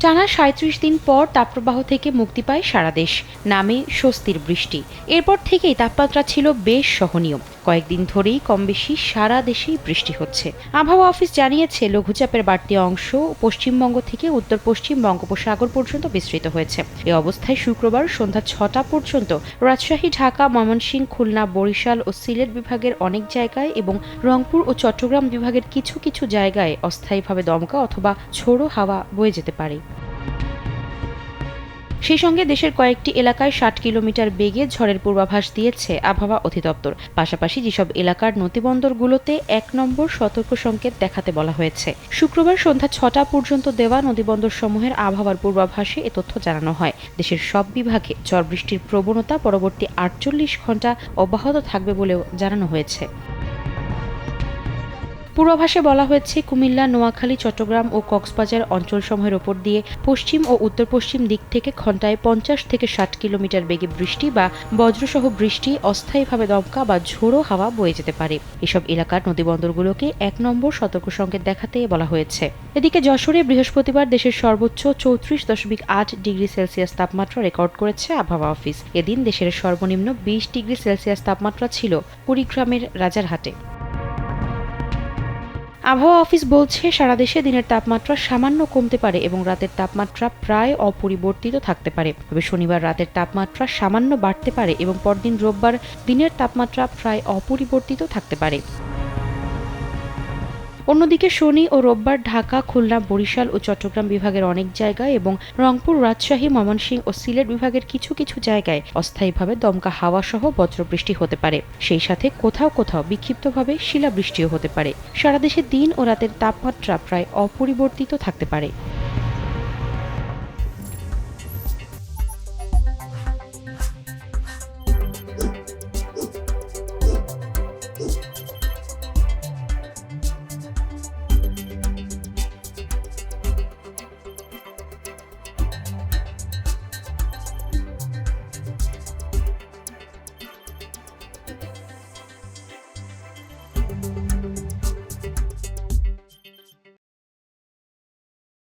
টানা সাঁত্রিশ দিন পর তাপপ্রবাহ থেকে মুক্তি পায় সারা দেশ। নামে স্বস্তির বৃষ্টি। এরপর থেকেই তাপমাত্রা ছিল বেশ সহনীয়। কয়েকদিন ধরেই কম বেশি সারা দেশেই বৃষ্টি হচ্ছে। আবহাওয়া অফিস জানিয়েছে, লঘুচাপের বাড়তি অংশ পশ্চিমবঙ্গ থেকে উত্তর পশ্চিম বঙ্গোপসাগর পর্যন্ত বিস্তৃত হয়েছে। এ অবস্থায় শুক্রবার সন্ধ্যা ছটা পর্যন্ত রাজশাহী, ঢাকা, ময়মনসিংহ, খুলনা, বরিশাল ও সিলেট বিভাগের অনেক জায়গায় এবং রংপুর ও চট্টগ্রাম বিভাগের কিছু কিছু জায়গায় অস্থায়ীভাবে দমকা অথবা ঝোড়ো হাওয়া বয়ে যেতে পারে। সেই সঙ্গে দেশের কয়েকটি এলাকায় ষাট কিলোমিটার বেগে ঝড়ের পূর্বাভাস দিয়েছে আবহাওয়া অধিদপ্তর। পাশাপাশি যেসব এলাকার নদীবন্দরগুলোতে এক নম্বর সতর্ক সংকেত দেখাতে বলা হয়েছে। শুক্রবার সন্ধ্যা ছটা পর্যন্ত দেওয়া নদীবন্দর সমূহের আবহাওয়ার পূর্বাভাসে এ তথ্য জানানো হয়। দেশের সব বিভাগে ঝড় বৃষ্টির প্রবণতা পরবর্তী আটচল্লিশ ঘণ্টা অব্যাহত থাকবে বলেও জানানো হয়েছে। পূর্বাভাসে বলা হয়েছে, কুমিল্লা, নোয়াখালী, চট্টগ্রাম ও কক্সবাজার অঞ্চলসমূহের ওপর দিয়ে পশ্চিম ও উত্তর পশ্চিম দিক থেকে ঘন্টায় পঞ্চাশ থেকে ষাট কিলোমিটার বেগে বৃষ্টি বা বজ্রসহ বৃষ্টি, অস্থায়ীভাবে দমকা বা ঝোড়ো হাওয়া বয়ে যেতে পারে। এসব এলাকার নদীবন্দরগুলোকে এক নম্বর সতর্ক সংকেত দেখাতে বলা হয়েছে। এদিকে যশোরে বৃহস্পতিবার দেশের সর্বোচ্চ চৌত্রিশ দশমিক আট ডিগ্রি সেলসিয়াস তাপমাত্রা রেকর্ড করেছে আবহাওয়া অফিস। এদিন দেশের সর্বনিম্ন বিশ ডিগ্রি সেলসিয়াস তাপমাত্রা ছিল কুড়িগ্রামের রাজারহাটে। আবহাওয়া অফিস বলছে, সারা দেশে দিনের তাপমাত্রা সামান্য কমতে পারে এবং রাতের তাপমাত্রা প্রায় অপরিবর্তিত থাকতে পারে। তবে শনিবার রাতের তাপমাত্রা সামান্য বাড়তে পারে এবং পরদিন রোববার দিনের তাপমাত্রা প্রায় অপরিবর্তিত থাকতে পারে। অন্যদিকে শনি ও রোববার ঢাকা, খুলনা, বরিশাল ও চট্টগ্রাম বিভাগের অনেক জায়গায় এবং রংপুর, রাজশাহী, ময়মনসিংহ ও সিলেট বিভাগের কিছু কিছু জায়গায় অস্থায়ীভাবে দমকা হাওয়া সহ বজ্রবৃষ্টি হতে পারে। সেই সাথে কোথাও কোথাও বিক্ষিপ্তভাবে শিলাবৃষ্টিও হতে পারে। সারা দেশে দিন ও রাতের তাপমাত্রা প্রায় অপরিবর্তিত থাকতে পারে।